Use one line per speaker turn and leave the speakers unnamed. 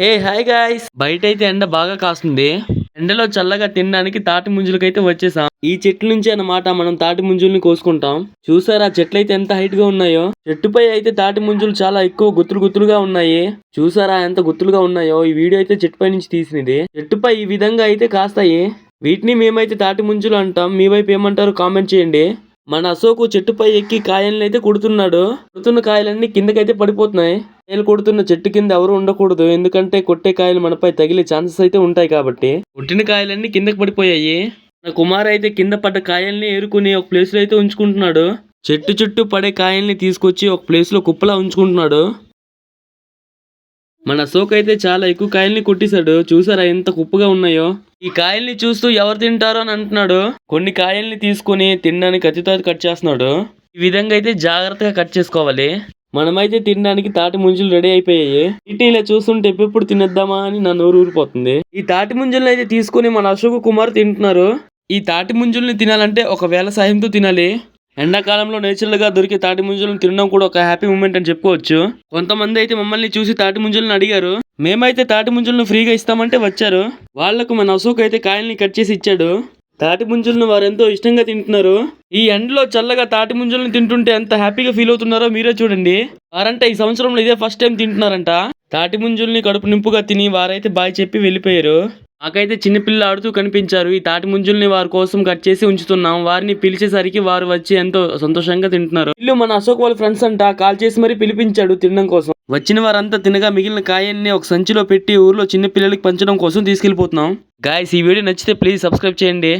Hey hi guys బయట అయితే ఎండ బాగా కాస్తుంది. ఎండలో చల్లగా తినడానికి తాటి ముంజులకైతే వచ్చేసాం. ఈ చెట్ల నుంచి అన్నమాట మనం తాటి ముంజుల్ని కోసుకుంటాం. చూసారా చెట్లు అయితే ఎంత హైట్గా ఉన్నాయో? చెట్టుపై అయితే తాటి ముంజులు చాలా ఎక్కువ గుత్తులు గుత్తులుగా ఉన్నాయి. చూసారా ఎంత గుత్తులుగా ఉన్నాయో? ఈ వీడియో అయితే చెట్టుపై నుంచి తీసినది. చెట్టుపై ఈ విధంగా అయితే కాస్తాయి. వీటిని మేమైతే తాటి ముంజులు అంటాం. మీ వైపు ఏమంటారు కామెంట్ చేయండి. మన అశోకు చెట్టుపై ఎక్కి కాయల్ని అయితే కుడుతున్నాడు. కుడుతున్న కాయలన్నీ కిందకైతే పడిపోతున్నాయి. కాయలు కొడుతున్న చెట్టు కింద ఎవరు ఉండకూడదు. ఎందుకంటే కొట్టే కాయలు మనపై తగిలే ఛాన్సెస్ అయితే ఉంటాయి కాబట్టి. కొట్టిన కాయలన్నీ కిందకి పడిపోయాయి. మన కుమార్ అయితే కింద పడ్డ కాయల్ని ఏరుకుని ఒక ప్లేస్లో అయితే ఉంచుకుంటున్నాడు. చెట్టు చుట్టూ పడే కాయల్ని తీసుకొచ్చి ఒక ప్లేస్లో కుప్పలా ఉంచుకుంటున్నాడు. మన అశోక్ అయితే చాలా ఎక్కువ కాయల్ని కొట్టేశాడు. చూసారా ఎంత కుప్పగా ఉన్నాయో. ఈ కాయల్ని చూస్తూ ఎవరు తింటారో అని అంటున్నాడు. కొన్ని కాయల్ని తీసుకొని తినడానికి అతితో కట్ చేస్తున్నాడు. ఈ విధంగా అయితే జాగ్రత్తగా కట్ చేసుకోవాలి. మనమైతే తినడానికి తాటి ముంజులు రెడీ అయిపోయాయి. వీటిని ఇలా చూస్తుంటే ఎప్పుడు తినేద్దామా అని నా నోరు ఊరిపోతుంది. ఈ తాటి ముంజులను అయితే తీసుకొని మన అశోక్ కుమార్ తింటున్నారు. ఈ తాటి ముంజుల్ని తినాలంటే ఒక వేల సాయంతో తినాలి. ఎండాకాలంలో నేచురల్గా దొరికే తాటి ముంజులను తినడం కూడా ఒక హ్యాపీ మూమెంట్ అని చెప్పుకోవచ్చు. కొంతమంది అయితే మమ్మల్ని చూసి తాటి ముంజులను అడిగారు. మేమైతే తాటి ముంజులను ఫ్రీగా ఇస్తామంటే వచ్చారు. వాళ్ళకు మన అశోక్ అయితే కాయల్ని కట్ చేసి ఇచ్చాడు. తాటి ముంజులను వారు ఎంతో ఇష్టంగా తింటున్నారు? ఈ ఎండలో చల్లగా తాటి ముంజులను తింటుంటే ఎంత హ్యాపీగా ఫీల్ అవుతున్నారో మీరే చూడండి. వారంటే ఈ సంవత్సరంలో ఇదే ఫస్ట్ టైం తింటున్నారంట. తాటి ముంజుల్ని కడుపు నింపుగా తిని వారైతే బాయ్ చెప్పి వెళ్ళిపోయారు. నాకైతే చిన్నపిల్లలు ఆడుతూ కనిపించారు. ఈ తాటి ముంజుల్ని వారి కోసం కట్ చేసి ఉంచుతున్నాం. వారిని పిలిచేసరికి వారు వచ్చి ఎంతో సంతోషంగా తింటున్నారు. ఇల్లు మన అశోక్ వాళ్ళ ఫ్రెండ్స్ అంట. కాల్ చేసి మరీ పిలిపించాడు తినడం కోసం. వచ్చిన వారంతా తినగా మిగిలిన కాయన్ని ఒక సంచిలో పెట్టి ఊర్లో చిన్న పిల్లలకి పంచడం కోసం తీసుకెళ్ళిపోతున్నాం గాయస్ ఈ వీడియో నచ్చితే ప్లీజ్ సబ్స్క్రైబ్ చేయండి.